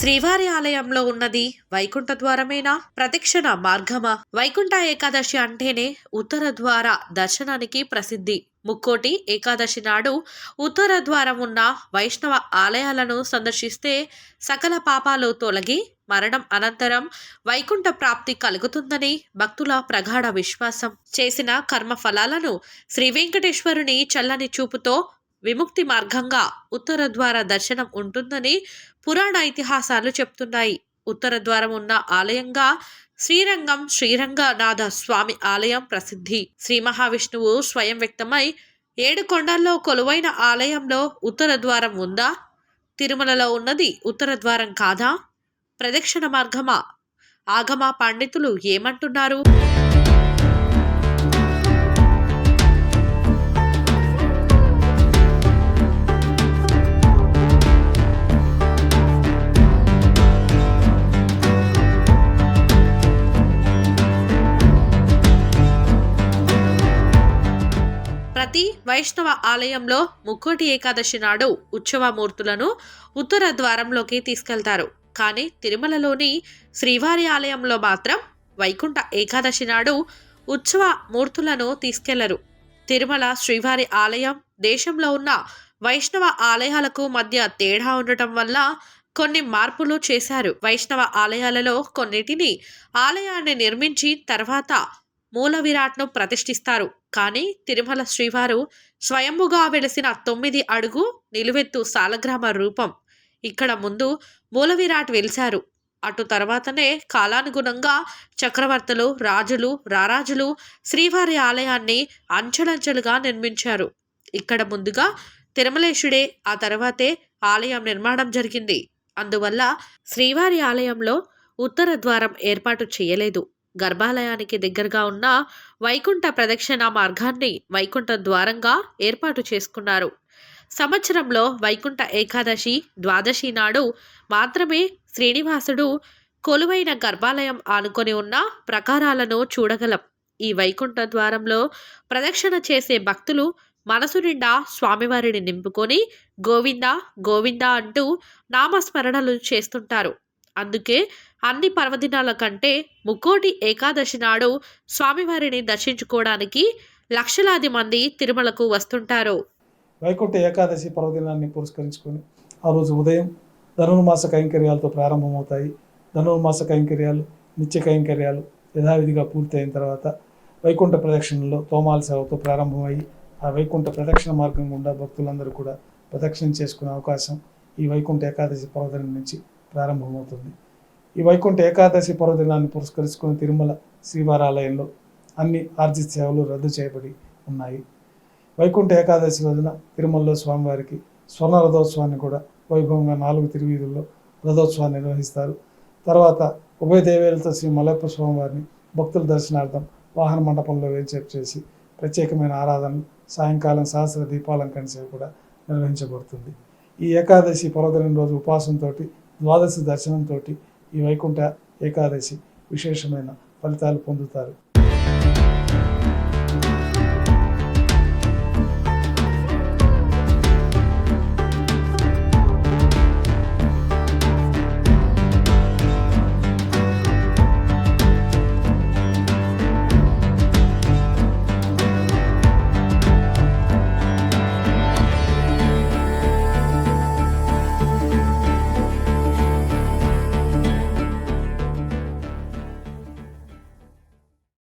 శ్రీవారి ఆలయంలో ఉన్నది వైకుంఠ ద్వారమేనా? ప్రదక్షిణ మార్గమా? వైకుంఠ ఏకాదశి అంటేనే ఉత్తర ద్వార దర్శనానికి ప్రసిద్ధి. ముక్కోటి ఏకాదశి నాడు ఉత్తర ద్వారం ఉన్న వైష్ణవ ఆలయాలను సందర్శిస్తే సకల పాపాలు తొలగి మరణం అనంతరం వైకుంఠ ప్రాప్తి కలుగుతుందని భక్తుల ప్రగాఢ విశ్వాసం. చేసిన కర్మ ఫలాలను శ్రీ వెంకటేశ్వరుని చల్లని చూపుతో విముక్తి మార్గంగా ఉత్తర ద్వార దర్శనం ఉంటుందని పురాణ ఇతిహాసాలు చెప్తున్నాయి. ఉత్తర ద్వారం ఉన్న ఆలయంగా శ్రీరంగం శ్రీరంగనాథ స్వామి ఆలయం ప్రసిద్ధి. శ్రీ మహావిష్ణువు స్వయం వ్యక్తమై ఏడు కొండల్లో కొలువైన ఆలయంలో ఉత్తర ద్వారం ఉందా? తిరుమలలో ఉన్నది ఉత్తర ద్వారం కాదా? ప్రదక్షిణ మార్గమా? ఆగమ పండితులు ఏమంటున్నారు? ప్రతి వైష్ణవ ఆలయంలో ముక్కోటి ఏకాదశి నాడు ఉత్సవమూర్తులను ఉత్తర ద్వారంలోకి తీసుకెళ్తారు. కానీ తిరుమలలోని శ్రీవారి ఆలయంలో మాత్రం వైకుంఠ ఏకాదశి నాడు ఉత్సవ మూర్తులను తీసుకెళ్ళరు. తిరుమల శ్రీవారి ఆలయం దేశంలో ఉన్న వైష్ణవ ఆలయాలకు మధ్య తేడా ఉండటం వల్ల కొన్ని మార్పులు చేశారు. వైష్ణవ ఆలయాలలో కొన్నిటిని ఆలయాన్ని నిర్మించి తర్వాత మూల విరాట్ను ప్రతిష్ఠిస్తారు. కానీ తిరుమల శ్రీవారు స్వయంభుగా వెలిసిన తొమ్మిది అడుగు నిలువెత్తు సాలగ్రామ రూపం. ఇక్కడ ముందు మూల విరాట్ వెలిశారు. అటు తర్వాతనే కాలానుగుణంగా చక్రవర్తులు రాజులు రారాజులు శ్రీవారి ఆలయాన్ని అంచెలంచెలుగా నిర్మించారు. ఇక్కడ ముందుగా తిరుమలేశుడే ఆ తర్వాతే ఆలయం నిర్మాణం జరిగింది. అందువల్ల శ్రీవారి ఆలయంలో ఉత్తర ద్వారం ఏర్పాటు చేయలేదు. గర్భాలయానికి దగ్గరగా ఉన్న వైకుంఠ ప్రదక్షిణ మార్గాన్ని వైకుంఠ ద్వారంగా ఏర్పాటు చేసుకున్నారు. సంవత్సరంలో వైకుంఠ ఏకాదశి ద్వాదశి నాడు మాత్రమే శ్రీనివాసుడు కొలువైన గర్భాలయం ఆనుకొని ఉన్న ప్రకారాలను చూడగలం. ఈ వైకుంఠ ద్వారంలో ప్రదక్షిణ చేసే భక్తులు మనసు నిండా స్వామివారిని నింపుకొని గోవింద గోవింద అంటూ నామస్మరణలు చేస్తుంటారు. అందుకే అన్ని పర్వదినాల కంటే ముక్కోటి ఏకాదశి నాడు స్వామివారిని దర్శించుకోవడానికి లక్షలాది మంది తిరుమలకు వస్తుంటారు. వైకుంఠ ఏకాదశి పర్వదినాన్ని పురస్కరించుకొని ఆ రోజు ఉదయం ధనుర్మాస కైంకర్యాలతో ప్రారంభమవుతాయి. ధనుర్మాస కైంకర్యాలు నిత్య కైంకర్యాలు యథావిధిగా పూర్తయిన తర్వాత వైకుంఠ ప్రదక్షిణలో తోమాల సేవతో ప్రారంభమయ్యి ఆ వైకుంఠ ప్రదక్షిణ మార్గం గుండా భక్తులందరూ కూడా ప్రదక్షిణ చేసుకునే అవకాశం ఈ వైకుంఠ ఏకాదశి పర్వదినం నుంచి ప్రారంభమవుతుంది. ఈ వైకుంఠ ఏకాదశి పర్వదినాన్ని పురస్కరించుకుని తిరుమల శ్రీవారాలయంలో అన్ని ఆర్జిత సేవలు రద్దు చేయబడి ఉన్నాయి. వైకుంఠ ఏకాదశి రోజున తిరుమలలో స్వామివారికి స్వర్ణ రథోత్సవాన్ని కూడా వైభవంగా నాలుగు తిరువీధుల్లో రథోత్సవాన్ని నిర్వహిస్తారు. తర్వాత ఉభయ దేవేలతో శ్రీ మలయప్ప స్వామివారిని భక్తుల దర్శనార్థం వాహన మండపంలో వేంచేపు చేసి ప్రత్యేకమైన ఆరాధనలు సాయంకాలం సహస్ర దీపాలంకరణ సేవ కూడా నిర్వహించబడుతుంది. ఈ ఏకాదశి పర్వదినం రోజు ఉపాసంతో ద్వాదశి దర్శనంతో ఈ వైకుంఠ ఏకాదశి విశేషమైన ఫలితాలు పొందుతారు.